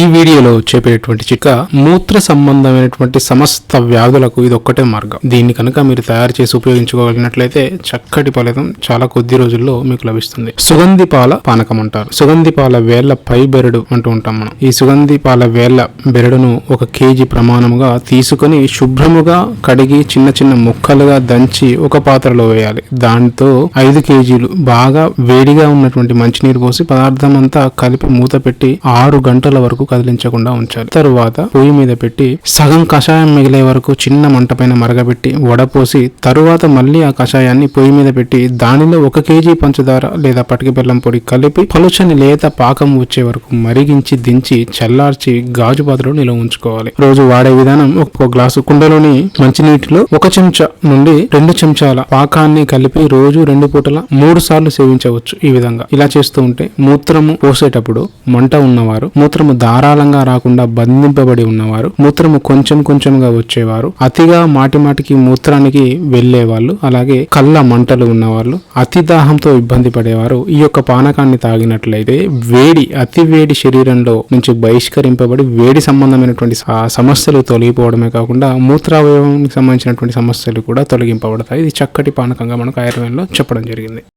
ఈ వీడియోలో చెప్పేటువంటి చిట్కా మూత్ర సంబంధమైనటువంటి సమస్త వ్యాధులకు ఇది ఒక్కటే మార్గం. దీన్ని కనుక మీరు తయారు చేసి ఉపయోగించుకోగలిగినట్లయితే చక్కటి ఫలితం చాలా కొద్ది రోజుల్లో మీకు లభిస్తుంది. సుగంధి పాల పానకం అంటారు. సుగంధి పాల వేళ్ళ పై బెరడు అంటూ ఉంటాం మనం. ఈ సుగంధి పాల వేళ్ళ బెరడును ఒక కేజీ ప్రమాణముగా తీసుకొని శుభ్రముగా కడిగి చిన్న చిన్న ముక్కలుగా దంచి ఒక పాత్రలో వేయాలి. దాంతో ఐదు కేజీలు బాగా వేడిగా ఉన్నటువంటి మంచినీరు పోసి పదార్థం అంతా కలిపి మూత పెట్టి ఆరు గంటల వరకు కదిలించకుండా ఉంచాలి. తరువాత పొయ్యి మీద పెట్టి సగం కషాయం మిగిలే వరకు చిన్న మంట పైన మరగబెట్టి వడపోసి తరువాత మళ్ళీ ఆ కషాయాన్ని పొయ్యి మీద పెట్టి దానిలో ఒక కేజీ పంచదార లేదా పటిక బెల్లం పొడి కలిపి పలుచని లేత పాకం వచ్చే వరకు మరిగించి దించి చల్లార్చి గాజు పాత్రలో నిల్వ ఉంచుకోవాలి. రోజు వాడే విధానం ఒక గ్లాసు కుండలోని మంచినీటిలో ఒక చెంచా నుండి రెండు చెంచాల పాకాన్ని కలిపి రోజు రెండు పూటల మూడు సార్లు సేవించవచ్చు ఈ విధంగా. ఇలా చేస్తూ ఉంటే మూత్రము పోసేటప్పుడు మంట ఉన్నవారు మూత్రము ధారాళంగా రాకుండా బంధింపబడి ఉన్నవారు మూత్రము కొంచెం కొంచెంగా వచ్చేవారు అతిగా మాటి మాటికి మూత్రానికి వెళ్ళేవాళ్ళు అలాగే కళ్ళ మంటలు ఉన్నవాళ్ళు అతి దాహంతో ఇబ్బంది పడేవారు. ఈ యొక్క పానకాన్ని తాగినట్లయితే వేడి అతి వేడి శరీరంలో నుంచి బహిష్కరింపబడి వేడి సంబంధమైనటువంటి సమస్యలు తొలగిపోవడమే కాకుండా మూత్రావయవానికి సంబంధించినటువంటి సమస్యలు కూడా తొలగింపబడతాయి. ఇది చక్కటి పానకంగా మనకు ఆయుర్వేదంలో చెప్పడం జరిగింది.